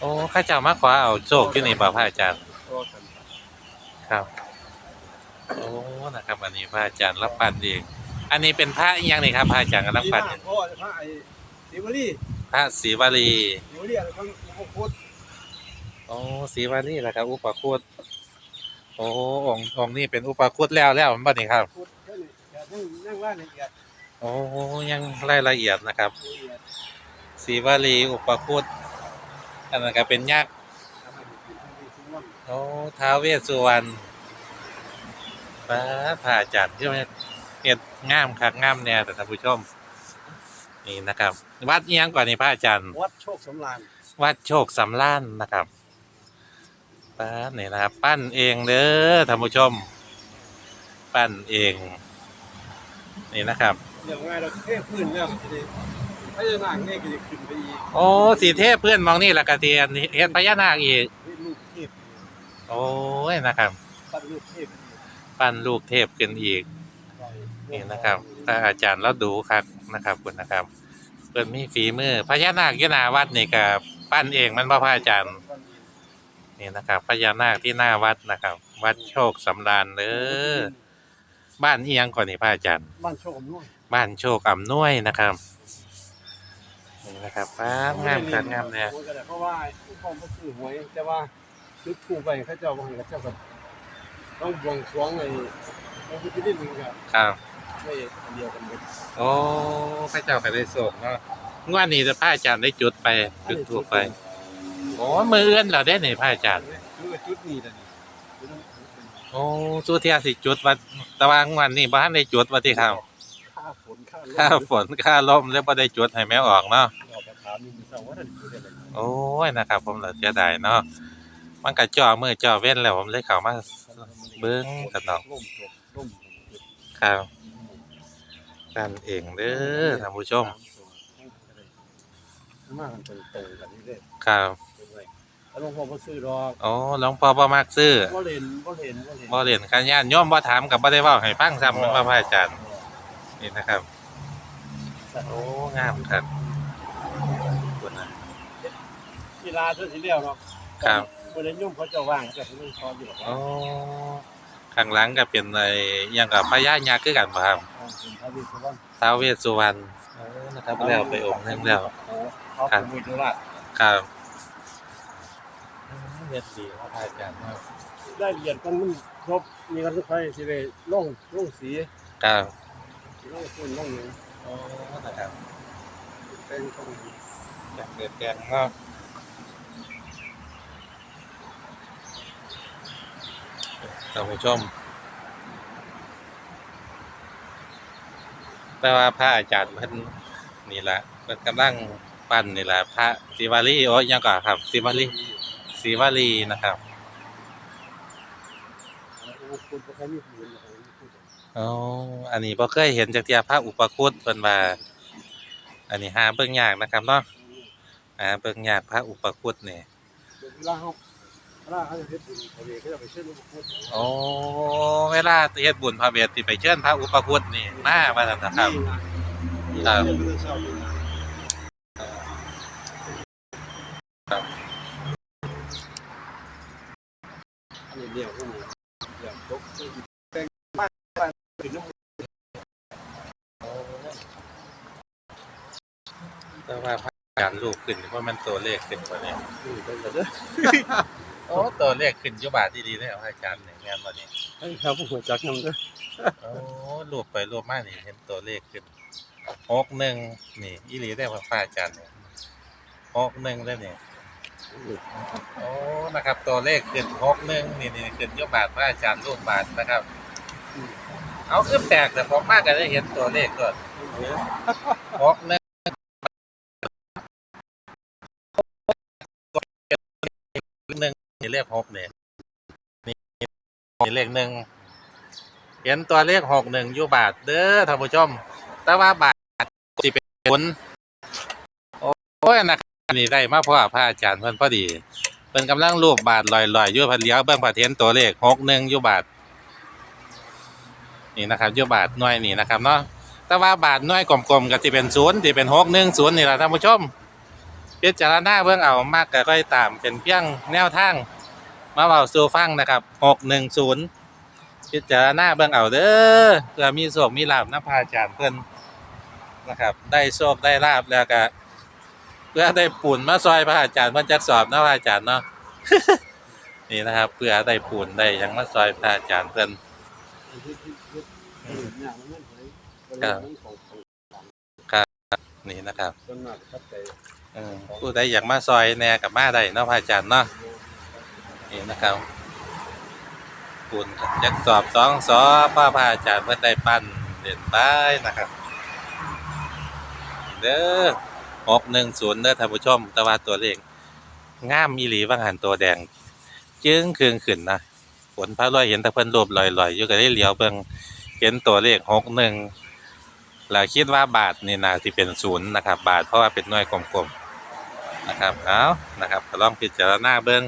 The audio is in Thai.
โอ้ข้าเจ้ามาขวาเอาโชคอยู่นี่บ่พระอาจารย์ก็กันครับ โอ้ นะครับ อันนี้พระอาจารย์รับปันเอง อันนี้เป็นพระอีหยังนี่ครับพระอาจารย์กำลังที่ปันบ้านพ่อพระไอ้ศิวลีพระศรีวลีศิวลีอะไรเขาเขาพูดโอ้ศรีวลีแหละครับ อุปคุตโอ้องค์องค์นี้เป็นอุปคุตแล้วแล้วมันบ่นี่ครับพูดแค่นี้แต่นั่งนั่งรายละเอียดโอ้ยังรายละเอียดนะครับละเอียด ศรีวลีอุปคุตอันนั้นก็เป็นยักษ์ทำให้เป็นที่สุวรรณโอ้ท้าวเวสสุวรรณพระพระอาจารย์ที่ว่าเฮ็ดงามคักงามแน่แต่ท่านผู้ชม นี่นะครับ วัดอิหยังก่อนนี่พระอาจารย์ วัดโชคสำราญวัดโชคสำล้านนะครับป้านี่นะครับ ปั้นเองเด้อท่านผู้ชม ปั้นเอง นี่นะครับเรื่องง่ายเราเทพื้นแล้วจะได้ พญานาคเนี่ยก็จะขึ้นไปอีกโอ้สีเทพเพื่อนมองนี่ละกะเทียนเฮ็ดพญานาคอีกเฮ็ดลูกเทพโอ้ยนะครับ ปั้นลูกเทพปั้นลูกเทพขึ้นอีกนี่นะครับพระอาจารย์เราดูครับนะครับคุณนะครับ เพิ่นมีฝีมือพญานาคอยู่หน้าวัดนี่ก็ปั้นเองมันบ่พระอาจารย์นี่นะครับพญานาคที่หน้าวัดนะครับ วัดโชคสำราญเด้อบ้านอีหยังก่อนนี่พระอาจารย์ บ้านโชคอำนวยบ้านโชคอำนวยนะครับ นี่นะครับฟ้างามคักงามแน่หวยก็ได้เพราะว่าผู้กองก็ซื้อหวยแต่ว่าจุดถูกไปเขาเจ้าว่าให้เขาเจ้าก็ต้องบวงสรวงไอ้พระพุทธรูปนึงก็ครับไม่อันเดียวกันหมดโอ้พระเจ้าก็ได้ส่งเนาะงวดนี้จะพระอาจารย์ได้จุดไปจุดทั่วไปโอ้มือเอื้อนเราได้นี่พระอาจารย์คือว่าจุดนี้แหละนี่จุดนั้นเป็นโอ้สู้เทียสิจุดวัดแตะวางวันนี้บ้านได้จุดวัดที่ครับค่าฝน ค่าลมค่าฝนค่าลมแล้วบ่ได้จุดให้แม่ออกเนาะเราไปถามนี่มีสาวว่าท่านจุดอะไรโอ้ยนะครับ ผมเหลือเสียดายเนาะมันก็จ่อมือจ่อเว้นแล้วผมเลยเข้ามาเบิ่งกันเนาะร่มตกร่มครับกันเองเด้อท่านผู้ชมมากันตรงตรงกันนี่เลยครับเป็นไรแล้วหลวงพ่อก็ซื้อดอกโอ้หลวงพ่อบ่มักซื้อบ่เล่นบ่เล่นบ่เล่นบ่เรียนการญาณโยมบ่ถามกับบ่ได้เว้าให้ฟังซ้ำแม่นว่าพระอาจารย์นี่นะครับ โอ้งามครับคุณนะกีฬาเท่าที่เดียวเนาะครับบ่ได้ยุ่งเขาเจะว่างแต่เขาไม่พออยู่หรอกโอ้ข้างหลังก็เป็นไอ้อิหยังกับพญายักษ์คือกันบ่ครับพระวิศวรรณท้าวเวสสุวรรณโอ้นะครับแล้วไปองค์หนึงแล้วเขาเป็นมือธุระครับอืมเฮ็ดดีครับพระอาจารย์ครับได้เรียนกันมันครบมีกันทุกใครสิได้ลงลงสีครับลงคนลงหยัง โอ้นะครับแต่งต้องแกเด็ดแกงเนาะท่านผู้ชม แต่ว่าพระอาจารย์เพิ่นนี่แหละเพิ่นกำลังปั้นนี่แหละพระศิวลีโอ้ยังก่อนครับศิวลีศิวลีนะครับคุณบ่เคยมีผู้อื่นะครับ อ๋ออันนี้บ่เคยเห็นจากเทียพระอุปคุตเพิ่นว่า อันนี้หาเบิ่งยากนะครับเนาะหาเบิ่งยากพระอุปคุตนี่เวลาเขาเวลาเขาจะเฮ็ดบุญเขาเองเขาจะไปเชิญหลวงพ่อโอ้เวลาเฮ็ดบุญพระเวทสิไปเชิญพระอุปคุตนี่มาว่าซั่นนะครับครับอันนี้เดียวก็มีเดี๋ยวตก แต่ว่าพระอาจารย์รูปขึ้นเพราะมันตัวเลขขึ้นกว่านี้มือเป็นแบบนี้โอ้ตัวเลขขึ้นอยู่บาทดีๆเลยพระอาจารย์นี่แม่นบ่นี่ไอ้ครับผมหัวจักนำเด้อโอ้รูปไปรูปมานี่เห็นตัวเลขขึ้นหกหนึ่งนี่อีหลีได้อพระอาจารย์นี่หกหนึ่งได้อนี่โอ้นะครับ ตัวเลขขึ้นหกหนึ่งนี่นี่ขึ้นยกบาทพระอาจารย์รูปบาทนะครับ เอาขึ้นแปลกแต่ผมมากก็ได้เห็นตัวเลขก่อนหกหนึ่งหนึ่งนี่เลขหกเนี่ยนี่เลขหนึ่งเห็นตัวเลขหกหนึ่งอยู่บาทเด้อท่านผู้ชม แต่ว่าบาทสิเป็นผลโอ้ยนะครับนี่ได้มาเพราะว่าพระอาจารย์เพิ่นพอดีเพิ่นกำลังรูปบาทลอยๆอยู่พันเลี้ยวเบิ่งพระเทียนตัวเลขหกหนึ่งอยู่บาท นี่นะครับยู่บาทน่วยนี่นะครับเนาะแต่ว่าบาทน่วยกลมๆก็สิเป็นศูนย์สิเป็นหกหนึ่งศูนย์นี่แหละท่านผู้ชมพิจารณาเบิ่งเอามากก็ค่อยตามเป็นเพียงแนวทางมาเว้าสู่ฟังนะครับ610พิจารณาเบิ่งเอาเด้อเพื่อมีโชคมีลาภนำพระอาจารย์เพิ่นนะครับ ได้โชคได้ลาภแล้วก็เพื่อได้ปูนมาซอยพระอาจารย์เพิ่นจักสอบนาะพระอาจารย์เนาะนี่นะครับ เพื่อได้ปูนได้ยังมาซอยพระอาจารย์เพิ่น อย่างนั้นเลยเป็นเรื่องของของนี่นะครับส่วนมากครับแต่เออผู้ใดอยากมาซอยแหน่กับมาได้เนาะพระอาจารย์เนาะนี่นะครับปูนจักสอบสองสอบพระพระอาจารย์เพิ่นได้ปั้นเด่นไปนะครับ เด้อหกหนึ่งศูนย์เด้อท่านผู้ชม แต่ว่าตัวเลขงามอีหลีบางหันตัวแดง จึงคืงขึ้นนะ ผลพระรวยเห็นแต่เพิ่นรูปลอยๆอยู่ก็ได้เหลียวเบิ่งเห็นตัวเลขหกหนึ่งแล้วคิดว่าบาทนี่นาที่เป็นศูนย์นะครับ บาทเพราะว่าเป็นหน่วยกลมๆนะครับเอานะครับลองพิจารณาเบิ่ง